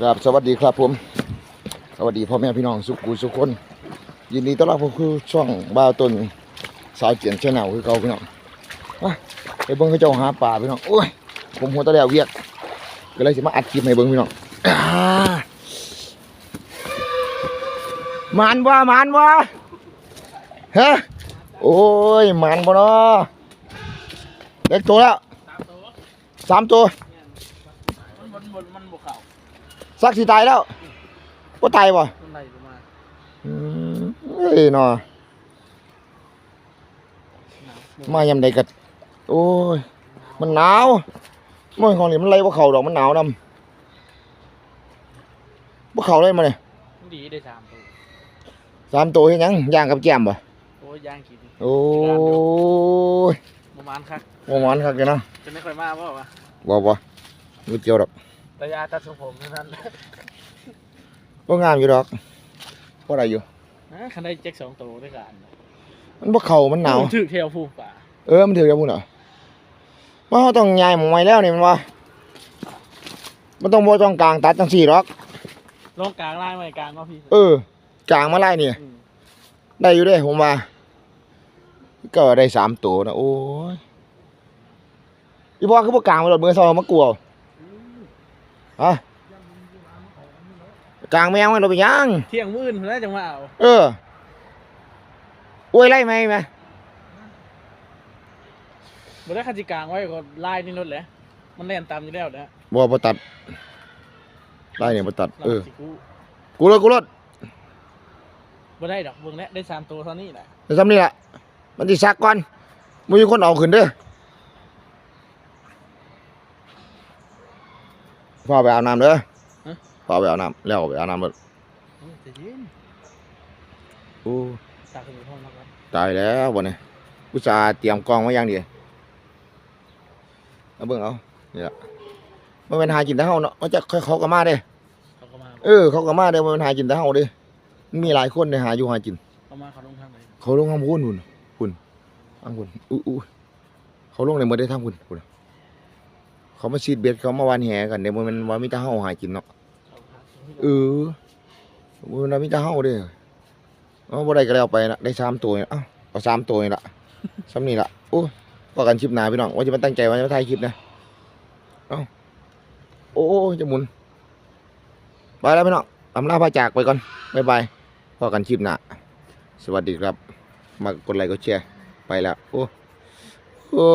ครับสวัสดีครับผมสวัสดีพ่อแม่พี่น้องสุขุสุขคนยินดีต้อนรับผมคือช่องบ้าต้นสายเกียนชแนลคือเก่าพี่น้องมาไปเบิ่งเขาเจ้าหาป่าพี่น้องโอ้ยผมหัวตะแล้วเวียกก็เลยสิมาอัดคลิปให้เบิ่งพี่น้องมันบ่หมันบ่ฮะโอ้ยมันบ่เนาะเด็กตัวแล้วสามตัวมันบนบนมันบวกเขา สักสิตายแล้วบ่ตายบ่ต้นไหลประมาณอืมเอ้ยเนาะมายามใดก็โอ้ย มันหนาวมันของนี่มันไล่บ่เข้าดอกมันหนาวนำบ่เข้าเลยมาเนี่ยมันดีได้สามตัวสามตัวเฮ็ดหยังย่างกับแก้มบ่โอ้ยย่างกินโอ้ยประมาณครับบ่มันคักเลยเนาะจะไม่ค่อยมาเพราะว่าบ่บ่บ่เกี่ยวดอก แต่ยาตัดทรงผมเท่านั้นบ่งามอยู่ดอกบ่ได้อยู่นะคันได้แจ็คสองตัวด้วยกันมันบ่เข้ามันหนาวถือเทลผูกป่าเออมันถือกับพุ่นเหรอว่าเราต้องย้ายหมองไว้แล้วนี่มันว่ามันต้องบ่ต้องกลางตัดจังซี่หรอกลงกลางล่างไปกลางก็พี่เออกลางมาไล่นี่อืมได้อยู่เด้ผมว่าก็ได้สามตัวนะโอ้ยอีพ่อคือพวกกลางมาหลดมือซอมากลัว ฮะกลางแมงมันเราไปยังเที่ยงมื่นแล้วจังมาเอาเอออวยไล่ไหมไหมบ่ได้คันจิกลางไว้ก็ไล่นี่รถแหละมันเล่นตามอยู่แล้วนะบ่บ่ตัดไล่เนี่ยบ่ตัดเราเออสิกูกูรถกูรถบ่ได้ดอกเบิ่งแล้วได้สามตัวเท่านี้แหละจะทำนี่แหละมันที่ซักก่อนมึงมีคนเอาขึ้นเด้อ พ่อไปอาบน้ำเด้อพ่อไปอาบน้ำแล้วก็ไปอาบน้ำเด้อเออใจะยินโอ้ตากขึ้นห้องมาก่อนตายแล้ววันนี้อุตส่าห์เตรียมกล้องไว้อย่างดีเอาเบิ่งเอานี่แหละมันเป็นหากินแต่เฮาเนาะมันจะเขาเขาก็มาเด้ เขาก็มาเออเขาก็มาเด้มันเป็นหากินแต่เฮาเด้มันมีหลายคนเด้หาอยู่หากิน เขามาเขาลงทางไหนเขาลงทำพุ่นหุ่นหุ่นอังหุ่นอู้อู้เขาลงในมือได้ทำหุ่นหุ่น เขามาชีดเบ็ดเขามาวานแหกันเดี๋ยวมันว่ามีแต่เฮาหากินเนาะเขาหาที่เออมันว่ามีแต่เฮาเด้เอาบ่ได้ก็แล้วไปนะได้สามตัวเนี่ยเอ้าเอาสามตัวนี่ละซ้ำนี่ละโอ้ก็กันคลิปหน้าพี่น้องว่าจะมาตั้งใจว่าจะมาถ่ายคลิปนะเอ้าโอ้ยจะหมุนไปแล้วพี่น้องอำลาพาจากไปก่อนบ๊ายบายพอกันคลิปหน้าสวัสดีครับ มากดไลค์กดแชร์ไปแล้วโอ้โอ้